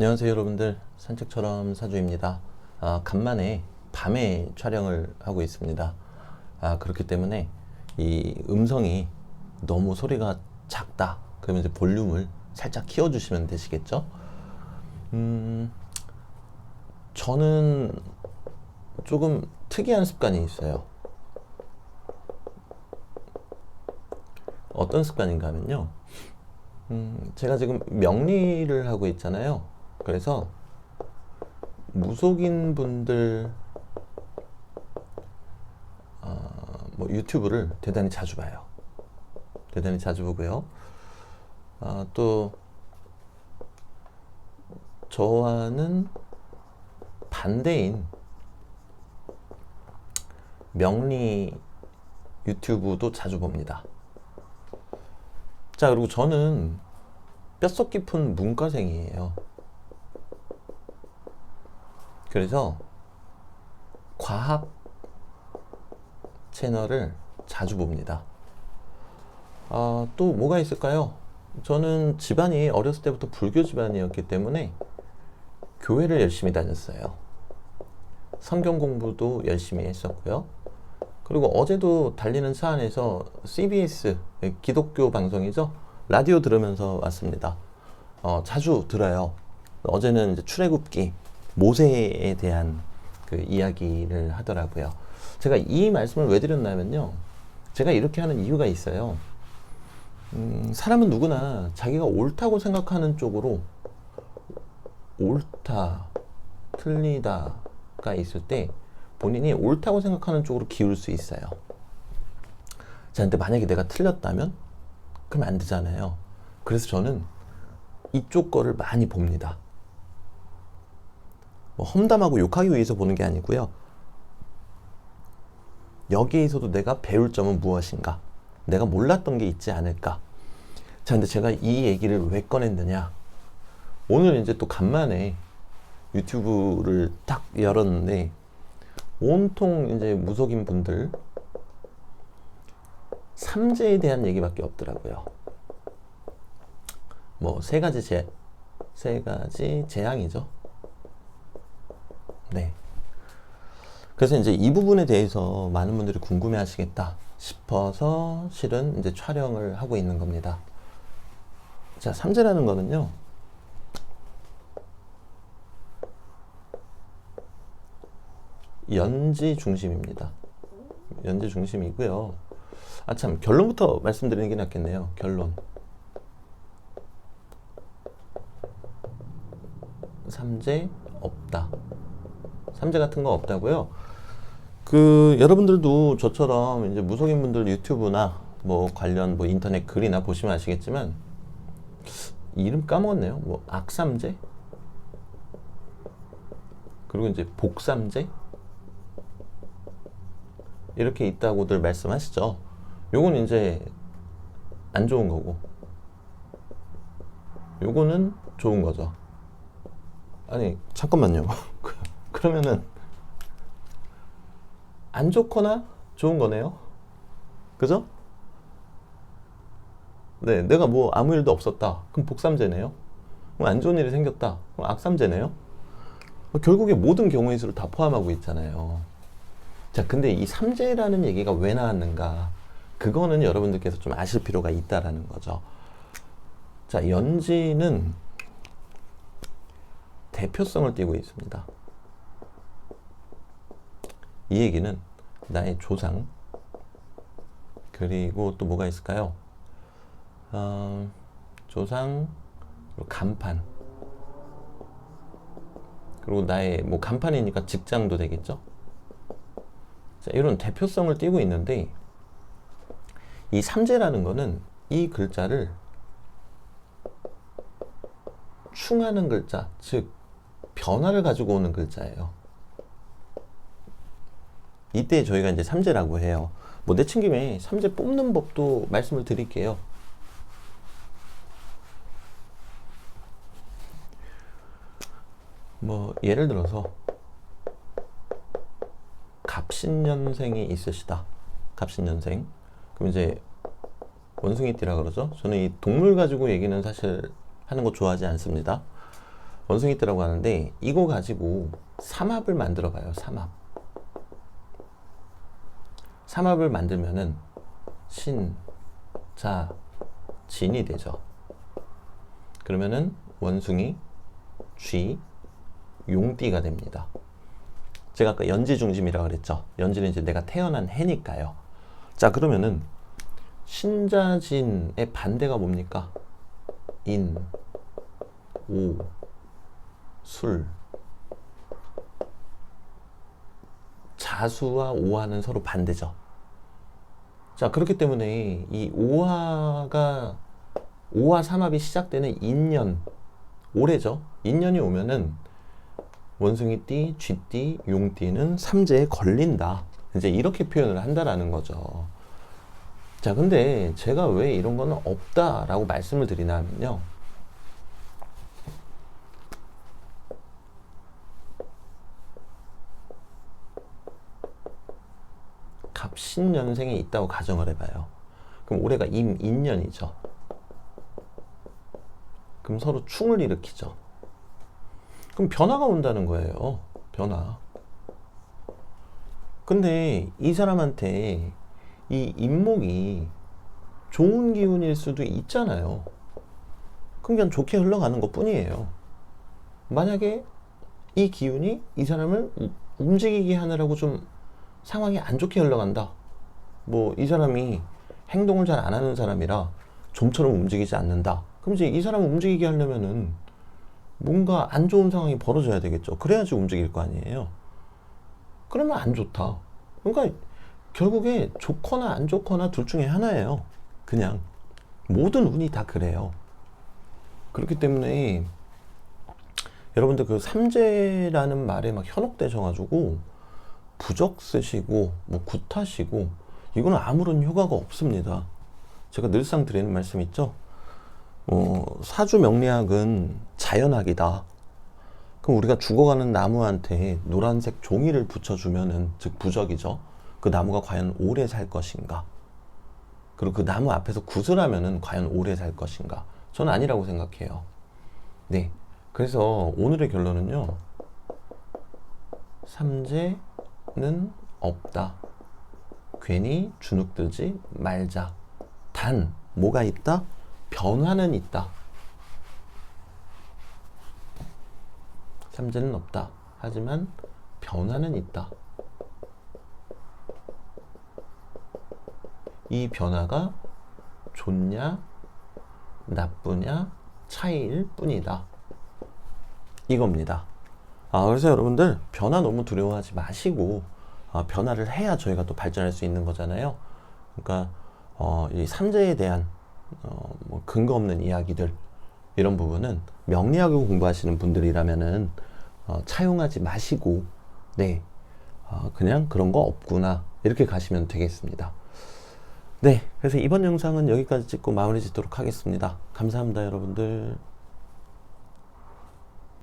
안녕하세요 여러분들. 산책처럼 사주입니다. 아, 간만에 밤에 촬영을 하고 있습니다. 아, 그렇기 때문에 이 음성이 너무 소리가 작다. 그러면 이제 볼륨을 살짝 키워주시면 되시겠죠? 음, 저는 조금 특이한 습관이 있어요. 어떤 습관인가 하면요. 음, 제가 지금 명리를 하고 있잖아요. 그래서 무속인 분들 어, 뭐 유튜브를 대단히 자주 봐요. 대단히 자주 보고요. 아, 또 저와는 반대인 명리 유튜브도 자주 봅니다. 자, 그리고 저는 뼛속 깊은 문과생이에요. 그래서 과학 채널을 자주 봅니다. 아, 또 뭐가 있을까요? 저는 집안이 어렸을 때부터 불교 집안이었기 때문에 교회를 열심히 다녔어요. 성경 공부도 열심히 했었고요. 그리고 어제도 달리는 차 안에서 CBS 기독교 방송이죠 라디오 들으면서 왔습니다. 어, 자주 들어요. 어제는 이제 출애굽기 모세에 대한 그 이야기를 하더라고요. 제가 이 말씀을 왜 드렸냐면요. 제가 이렇게 하는 이유가 있어요. 음, 사람은 누구나 자기가 옳다고 생각하는 쪽으로 옳다, 틀리다가 있을 때 본인이 옳다고 생각하는 쪽으로 기울 수 있어요. 자, 근데 만약에 내가 틀렸다면? 그럼 안 되잖아요. 그래서 저는 이쪽 거를 많이 봅니다. 뭐 험담하고 욕하기 위해서 보는 게 아니고요. 여기에서도 내가 배울 점은 무엇인가? 내가 몰랐던 게 있지 않을까? 자, 근데 제가 이 얘기를 왜 꺼냈느냐? 오늘 이제 또 간만에 유튜브를 딱 열었는데 온통 이제 무속인 분들 삼재에 대한 얘기밖에 없더라고요. 뭐 세 가지 재, 세 가지 재앙이죠. 네. 그래서 이제 이 부분에 대해서 많은 분들이 궁금해 하시겠다 싶어서 실은 이제 촬영을 하고 있는 겁니다. 자, 삼재라는 거는요. 연지 중심입니다. 연지 중심이고요. 아 참 결론부터 말씀드리는 게 낫겠네요. 결론. 삼재 없다. 삼재 같은 거 없다고요. 그 여러분들도 저처럼 이제 무속인 분들 유튜브나 뭐 관련 뭐 인터넷 글이나 보시면 아시겠지만 이름 까먹었네요. 뭐 악삼재 그리고 이제 복삼재 이렇게 있다고들 말씀하시죠. 요건 이제 안 좋은 거고, 요거는 좋은 거죠. 아니, 잠깐만요. 그러면은, 안 좋거나 좋은 거네요? 그죠? 네, 내가 뭐 아무 일도 없었다. 그럼 복삼재네요? 안 좋은 일이 생겼다. 그럼 악삼재네요? 결국에 모든 경우의 수를 다 포함하고 있잖아요. 자, 근데 이 삼재라는 얘기가 왜 나왔는가? 그거는 여러분들께서 좀 아실 필요가 있다라는 거죠. 자, 연지는 대표성을 띠고 있습니다. 이 얘기는 나의 조상, 그리고 또 뭐가 있을까요? 어, 조상, 간판, 그리고 나의 뭐 간판이니까 직장도 되겠죠? 자, 이런 대표성을 띠고 있는데 이 삼재라는 거는 이 글자를 충하는 글자, 즉 변화를 가지고 오는 글자예요. 이때 저희가 이제 삼재라고 해요. 뭐 내친 김에 삼재 뽑는 법도 말씀을 드릴게요. 뭐 예를 들어서 갑신년생이 있으시다. 갑신년생. 그럼 이제 원숭이띠라 그러죠. 저는 이 동물 가지고 얘기는 사실 하는 거 좋아하지 않습니다. 원숭이 띠라고 하는데 이거 가지고 삼합을 만들어 봐요. 삼합. 삼합을 만들면은 신, 자, 진이 되죠. 그러면은 원숭이, 쥐, 용띠가 됩니다. 제가 아까 연지 중심이라고 그랬죠. 연지는 이제 내가 태어난 해니까요. 자, 그러면은 신자진의 반대가 뭡니까? 인, 오, 술. 자수와 오화는 서로 반대죠. 자, 그렇기 때문에 이 오화가 오화 삼합이 시작되는 인년 올해죠. 인년이 오면은 원숭이띠, 쥐띠, 용띠는 삼재에 걸린다. 이제 이렇게 표현을 한다라는 거죠. 자, 근데 제가 왜 이런 거는 없다라고 말씀을 드리나 하면요. 갑신년생에 있다고 가정을 해봐요. 그럼 올해가 임인년이죠. 그럼 서로 충을 일으키죠. 그럼 변화가 온다는 거예요. 변화. 근데 이 사람한테 이 인목이 좋은 기운일 수도 있잖아요. 그럼 그냥 좋게 흘러가는 것 뿐이에요. 만약에 이 기운이 이 사람을 우- 움직이게 하느라고 좀 상황이 안 좋게 흘러간다. 뭐 이 사람이 행동을 잘 안 하는 사람이라 좀처럼 움직이지 않는다. 그럼 이제 이 사람을 움직이게 하려면은 뭔가 안 좋은 상황이 벌어져야 되겠죠. 그래야지 움직일 거 아니에요. 그러면 안 좋다. 그러니까 결국에 좋거나 안 좋거나 둘 중에 하나예요. 그냥 모든 운이 다 그래요. 그렇기 때문에 여러분들 그 삼재라는 말에 막 현혹되셔가지고 부적 쓰시고 뭐 굿하시고 이거는 아무런 효과가 없습니다. 제가 늘상 드리는 말씀 있죠. 어, 사주 명리학은 자연학이다. 그럼 우리가 죽어가는 나무한테 노란색 종이를 붙여주면은 즉 부적이죠. 그 나무가 과연 오래 살 것인가? 그리고 그 나무 앞에서 굿을 하면은 과연 오래 살 것인가? 저는 아니라고 생각해요. 네. 그래서 오늘의 결론은요. 삼재 는 없다. 괜히 주눅들지 말자. 단, 뭐가 있다? 변화는 있다. 삼재는 없다. 하지만 변화는 있다. 이 변화가 좋냐, 나쁘냐 차이일 뿐이다. 이겁니다. 아, 그래서 여러분들 변화 너무 두려워하지 마시고 아, 변화를 해야 저희가 또 발전할 수 있는 거잖아요. 그러니까 어, 이 삼재에 대한 어, 뭐 근거 없는 이야기들 이런 부분은 명리학을 공부하시는 분들이라면은 어, 차용하지 마시고 네 어, 그냥 그런 거 없구나 이렇게 가시면 되겠습니다. 네, 그래서 이번 영상은 여기까지 찍고 마무리 짓도록 하겠습니다. 감사합니다, 여러분들.